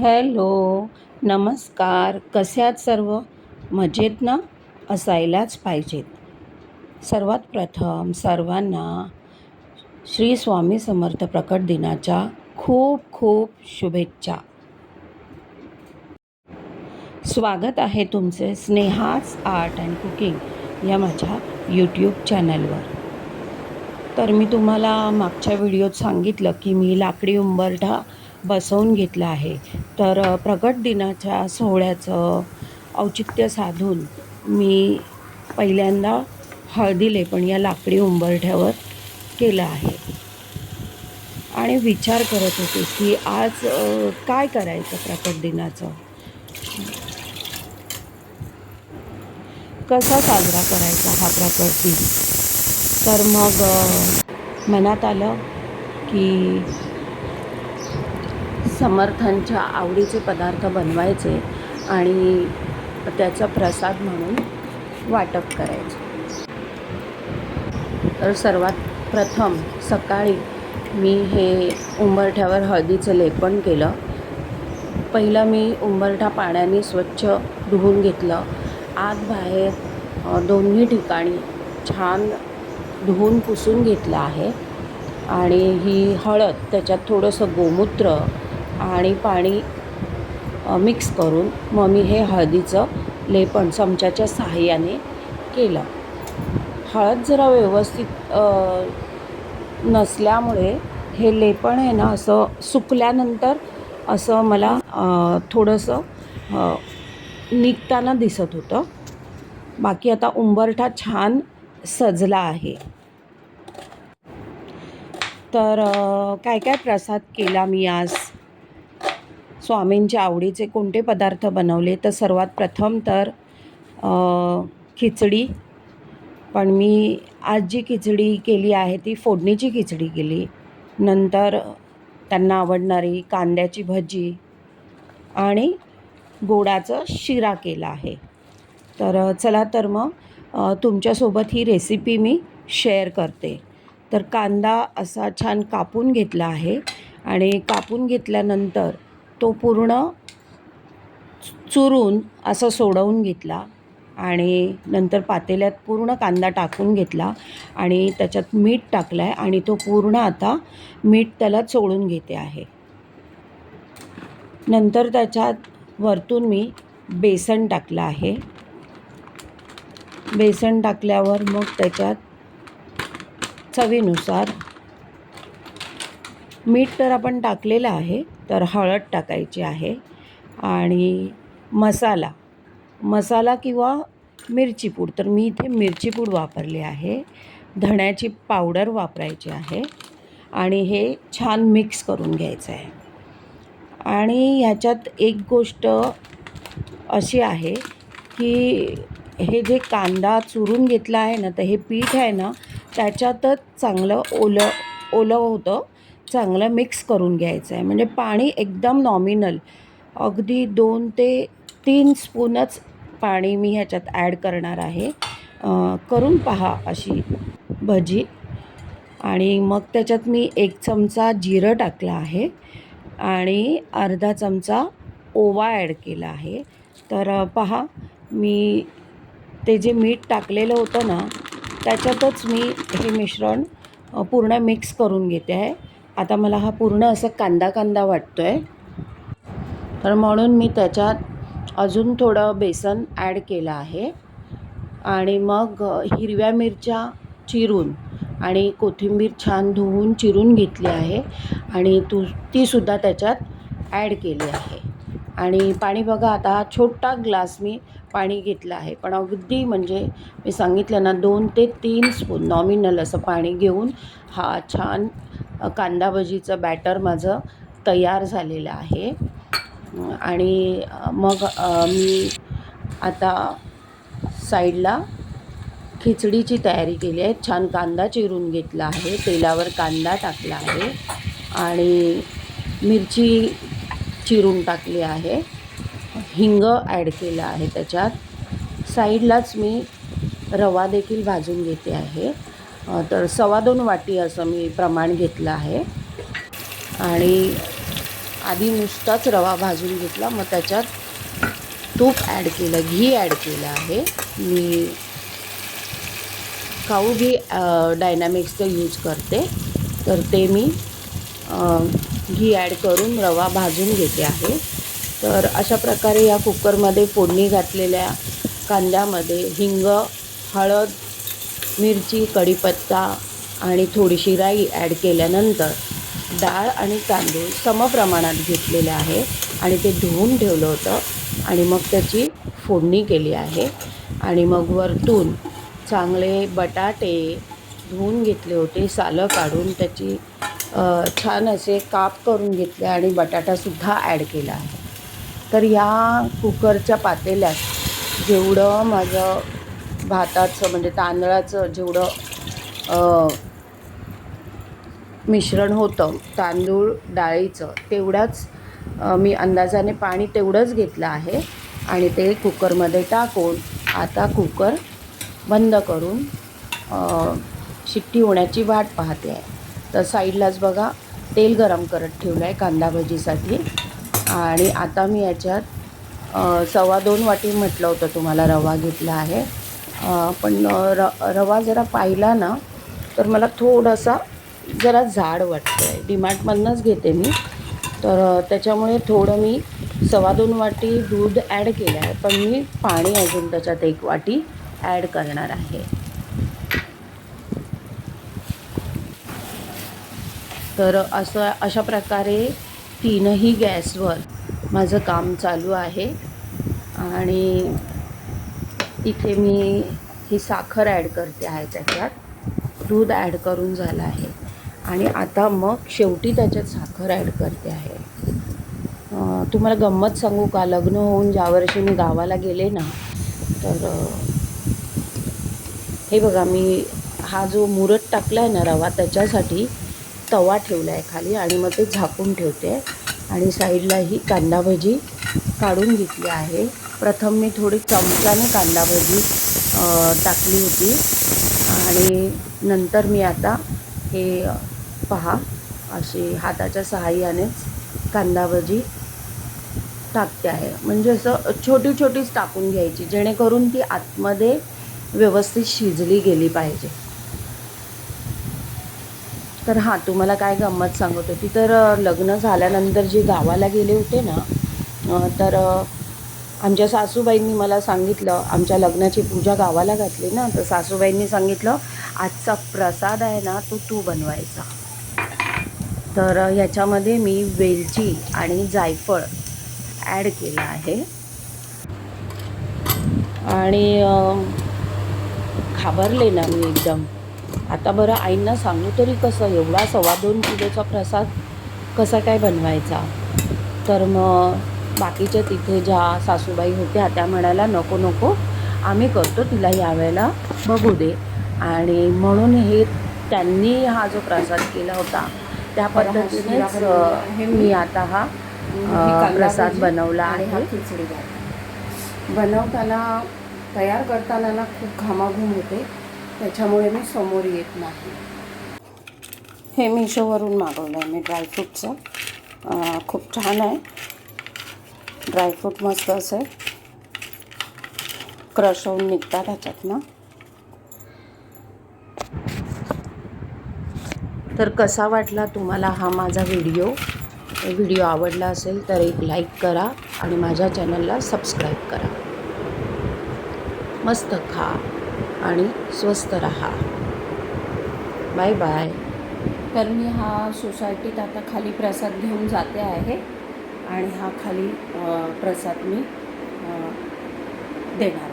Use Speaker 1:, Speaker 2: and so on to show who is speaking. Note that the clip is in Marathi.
Speaker 1: हॅलो नमस्कार. कसे आहात सर्व? मजेत ना? असायलाच पाहिजेत. सर्वात प्रथम सर्वांना श्री स्वामी समर्थ प्रकट दिनाच्या खूप खूप शुभेच्छा. स्वागत आहे तुमचे स्नेहाच आर्ट अँड कुकिंग या माझ्या यूट्यूब चॅनलवर. तर मी तुम्हाला मागच्या व्हिडिओत सांगितलं की मी लाकडी उंबरठा बसवून घेतलं आहे. तर प्रगट दिनाच्या सोहळ्याचं औचित्य साधून मी पहिल्यांदा हळदी लेपण या लाकडी उंबरठ्यावर केलं आहे. आणि विचार करत होते की आज काय करायचं प्रकट दिनाचं? कसा साजरा करायचा हा प्रकट दिन? तर मग मनात आलं की समर्थांच्या आवडीचे पदार्थ बनवायचे आणि त्याचा प्रसाद म्हणून वाटप करायचं. तर सर्वात प्रथम सकाळी मी हे उंबरठ्यावर हळदीचं लेपन केलं. पहिलं मी उंबरठा पाण्याने स्वच्छ धुवून घेतलं. आत बाहेर दोन्ही ठिकाणी छान धुवून पुसून घेतलं आहे. आणि ही हळद त्याच्यात थोडंसं गोमूत्र आणि पाणी मिक्स करून मग मी हे हळदीचं लेपण चमच्याच्या सहाय्याने केलं. हळद जरा व्यवस्थित नसल्यामुळे हे लेपण आहे ना असं सुकल्यानंतर असं मला थोडंसं निघताना दिसत होतं. बाकी आता उंबरठा छान सजला आहे. तर काय काय प्रसाद केला मी आज? स्वामींच्या आवडीचे कोणते पदार्थ बनवले? तर सर्वात प्रथम तर खिचडी. पण मी आज जी खिचडी केली आहे ती फोडणीची खिचडी केली. नंतर त्यांना आवडणारी कांद्याची भजी आणि गोडाचं शिरा केला आहे. तर चला तर मग तुमच्यासोबत ही रेसिपी मी शेअर करते. तर कांदा असा छान कापून घेतला आहे आणि कापून घेतल्यानंतर तो पूर्ण चुरून असं सोडवून घेतला आणि नंतर पातेल्यात पूर्ण कांदा टाकून घेतला आणि त्याच्यात मीठ टाकलं आहे आणि तो पूर्ण आता मीठ त्याला चोळून घेते आहे. नंतर त्याच्यात वरतून मी बेसन टाकलं आहे. बेसन टाकल्यावर मग त्याच्यात चवीनुसार मीठ तर आपण टाकलेलं आहे. तर हळद टाकायची आहे आणि मसाला मसाला किंवा मिरची पूड. तर मी इथे मिरची पूड वापरली आहे. धण्याची पावडर वापरायची आहे आणि हे छान मिक्स करून घ्यायचं आहे. आणि ह्याच्यात एक गोष्ट अशी आहे की हे जे कांदा चुरून घेतला आहे ना तर हे पीठ आहे ना त्याच्यातच चांगलं ओलं ओलं होतं. चांगलं मिक्स करून घ्यायचं आहे म्हणजे पाणी एकदम नॉमिनल अगदी दोन ते तीन स्पूनच पाणी मी ह्याच्यात ॲड करणार आहे. करून पहा अशी भजी. आणि मग त्याच्यात मी एक चमचा जिरं टाकला आहे. आणि अर्धा चमचा ओवा ॲड केला आहे. तर पहा मी ते जे मीठ टाकलेलं होतं ना त्याच्यातच मी हे मिश्रण पूर्ण मिक्स करून घेते आहे. आता मला हा पूर्ण असं कांदा कांदा वाटतो आहे तर म्हणून मी त्याच्यात अजून थोडं बेसन ॲड केलं आहे. आणि मग हिरव्या मिरच्या चिरून आणि कोथिंबीर छान धुवून चिरून घेतली आहे. आणि तू तीसुद्धा त्याच्यात ॲड केली आहे. आणि पाणी बघा आता हा छोटा ग्लास मी पाणी घेतलं आहे. पण अगदी म्हणजे मी सांगितलं ना दोन ते तीन स्पून नॉमिनल असं पाणी घेऊन हा छान कांदा भजीचं बॅटर माझं तयार झालेलं आहे. आणि मग मी आता साईडला खिचडीची तयारी केली आहे. छान कांदा चिरून घेतला आहे. तेलावर कांदा टाकला आहे. आणि मिरची चिरून टाकली आहे. हिंग ॲड केलं आहे त्याच्यात. साईडलाच मी रवा देखील भाजून घेते आहे. तर सव्वा दोन वाटी असं मी प्रमाण घेतलं आहे. आणि आधी नुसताच रवा भाजून घेतला. मग त्याच्यात तूप ॲड केलं घी ॲड केलं आहे. मी काऊ घी डायनॅमिक्सचं यूज करते. तर ते मी घी ॲड करून रवा भाजून घेते आहे. तर अशा प्रकारे या कुकरमध्ये फोडणी घातलेल्या कांद्यामध्ये हिंग हळद मिरची कढीपत्ता आणि थोडीशी राई ॲड केल्यानंतर डाळ आणि तांदूळ समप्रमाणात घेतलेले आहे आणि ते धुवून ठेवलं होतं आणि मग त्याची फोडणी केली आहे आणि मग वरतून चांगले बटाटे धुवून घेतले होते सालं काढून त्याची छान असे काप करून घेतले आणि बटाटासुद्धा ॲड केला आहे. तर या कुकरच्या पातेल्यात जेवढं माझं भाताचं म्हणजे तांदळाचं जेवढं मिश्रण होतं तांदूळ डाळीचं तेवढाच मी अंदाजाने पाणी तेवढंच घेतलं आहे आणि ते कुकरमध्ये टाकून आता कुकर बंद करून शिट्टी होण्याची वाट पाहते आहे. तर साईडलाच बघा तेल गरम करत ठेवलं आहे कांदा भजीसाठी. आणि आता मी याच्यात सव्वा दोन वाटी म्हटलं होतं तुम्हाला रवा घेतला आहे. पण र रवा जरा पाहिला ना तर मला थोडासा जरा जाड वाटतं आहे डिमार्टमधनंच घेते मी. तर त्याच्यामुळे थोडं मी सव्वा दोन वाटी दूध ॲड केलं आहे. पण मी पाणी अजून त्याच्यात एक वाटी ॲड करणार आहे. तर असं अशा प्रकारे तीनही गॅसवर माझं काम चालू आहे. आणि इथे मी ही साखर ॲड करते आहे त्याच्यात. दूध ॲड करून झालं आहे. आणि आता मग शेवटी त्याच्यात साखर ॲड करते आहे. तुम्हाला गंमत सांगू का? लग्न होऊन ज्या वर्षी मी गावाला गेले ना तर हे बघा मी हा जो मुरत टाकला आहे ना रवा त्याच्यासाठी तवा ठेवला आहे खाली आणि मग ते झाकून ठेवते. आणि साईडला ही कांदा भजी काढून घेतली आहे. प्रथम मी थोडी चमच्याने कांदा भजी टाकली होती. आणि नंतर मी आता हे पहा अशी हाताच्या सहाय्यानेच कांदा भजी टाकते आहे. म्हणजे असं छोटी छोटीच टाकून घ्यायची जेणेकरून ती आतमध्ये व्यवस्थित शिजली गेली पाहिजे. तर हां तुम्हाला काय गंमत सांगत होती? तर लग्न झाल्यानंतर जे गावाला गेले होते ना तर आमच्या सासूबाईंनी मला सांगितलं आमच्या लग्नाची पूजा गावाला घातली ना तर सासूबाईंनी सांगितलं आजचा प्रसाद आहे ना तो तू बनवायचा. तर ह्याच्यामध्ये मी वेलची आणि जायफळ ॲड केलं आहे. आणि घाबरले ना मी एकदम. आता बरं आईंना सांगू तरी कसं? एवढा सव्वा दोन किलोचा प्रसाद कसा काय बनवायचा? तर मग बाकीच्या तिथे ज्या सासूबाई होत्या त्या म्हणाल्या नको नको आम्ही करतो तिला यावेळेला बघू दे. आणि म्हणून हे त्यांनी हा जो प्रसाद केला होता त्या पद्धतीनेच मी आता हा प्रसाद बनवला
Speaker 2: आणि हा खिचडी
Speaker 1: बनवताना तयार करताना ना खूप घामाघूम होते. त्याच्यामुळे मी समोर येत नाही. हे मिशोवरून मागवलं आहे मी ड्रायफ्रूटचं खूप छान आहे. ड्रायफ्रूट मस्त असे क्रश होऊन निघतात ह्याच्यातनं. तर कसा वाटला तुम्हाला हा माझा व्हिडिओ व्हिडिओ आवडला असेल तर एक लाईक करा आणि माझ्या चॅनलला सबस्क्राईब करा. मस्त खा. आणि स्वस्त राहा. बाय बाय तर मी हा सोसायटीत आता खाली प्रसाद घेऊन जाते आहे आणि हा खाली प्रसाद मी देणार